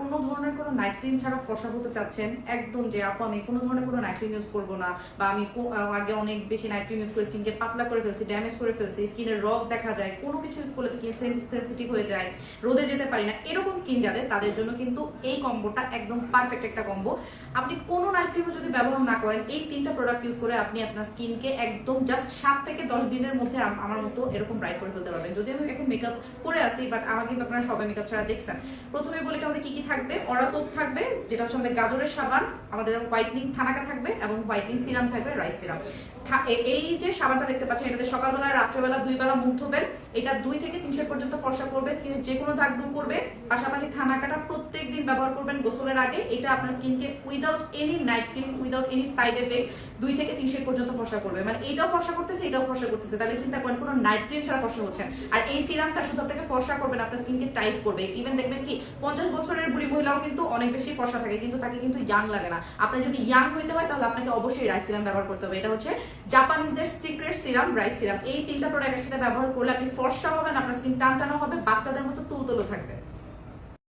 কোনো ধরনের কোনো নাইট ক্রিম ছাড়া ফর্সা হতে চাচ্ছেন? একদম যে আপু, আমি কোনো ধরনের কোনো নাইট ক্রিম ইউজ করব না, বা আমি আগে অনেক বেশি নাইট ক্রিম ইউজ করে স্কিনকে পাতলা করে ফেলছি ড্যামেজ করে ফেলছি স্কিনের রগ দেখা যায়, কোনো কিছু ইউজ করলে স্কিন সেন্সিটিভ হয়ে যায়, রোদে যেতে পারি না, এরকম স্কিন যাদের, তাদের জন্য কিন্তু এই কম্বোটা একদম পারফেক্ট একটা কম্বো। আপনি কোনো নাইট ক্রিমও যদি ব্যবহার না করেন, এই তিনটা প্রোডাক্ট ইউজ করে আপনি আপনার স্কিনকে একদম জাস্ট সাত থেকে দশ দিনের মধ্যে আমার মতো এরকম ব্রাইট করে ফেলতে পারবেন। যদি আমি এখন মেকআপ করে আসি বাট আমার কিন্তু আপনারা সবাই মেকআপ ছাড়া দেখছেন। প্রথমে বলি আমাদের কি কি থাকবে, অরা থাকবে যেটা হচ্ছে আমাদের গাজরের সাবান, আমাদের হোয়াইটনিং থানাকা থাকবে এবং হোয়াইটনিং সিরাম থাকবে রাইস সিরাম এই যে সাবানটা দেখতে পাচ্ছেন, এটাতে সকালবেলা, রাত্রেবেলা দুই বেলা মুখ ধোবেন। এটা দুই থেকে তিনশো পর্যন্ত ফর্সা করবে স্কিনের যে কোনো দাগ দূর করবে। পাশাপাশি থানাকাটা প্রত্যেক দিন ব্যবহার করবেন গোসলের আগে। এটা আপনার স্কিনকে without any night cream without any side effect দুই থেকে তিনশো পর্যন্ত ফর্সা করবে। মানে এইটাও ফর্সা করতেছে, এটাও ফর্সা করতেছে। তাহলে চিন্তা করেন, কোনো নাইট ক্রিম ছাড়া ফর্সা হচ্ছে আর এই সিরামটা শুধু আপনাকে ফর্সা করবেন আপনার স্কিনকে টাইট করবে। ইভেন দেখবেন কি, পঞ্চাশ বছরের বুড়ি মহিলাও কিন্তু অনেক বেশি ফর্সা থাকে, কিন্তু তাকে কিন্তু ইয়াং লাগে না। আপনার যদি ইয়াং হইতে হয়, তাহলে আপনাকে অবশ্যই রাইস সিরাম ব্যবহার করতে হবে। এটা হচ্ছে জাপানিজদের সিক্রেট সিরাম রাইস সিরাম এই তিনটা প্রোডাক্ট একসাথে ব্যবহার করলে আপনি ফর্সা হবেন, আপনার স্কিন টান টানো হবে, বাচ্চাদের মতো তুলতুলো থাকবে।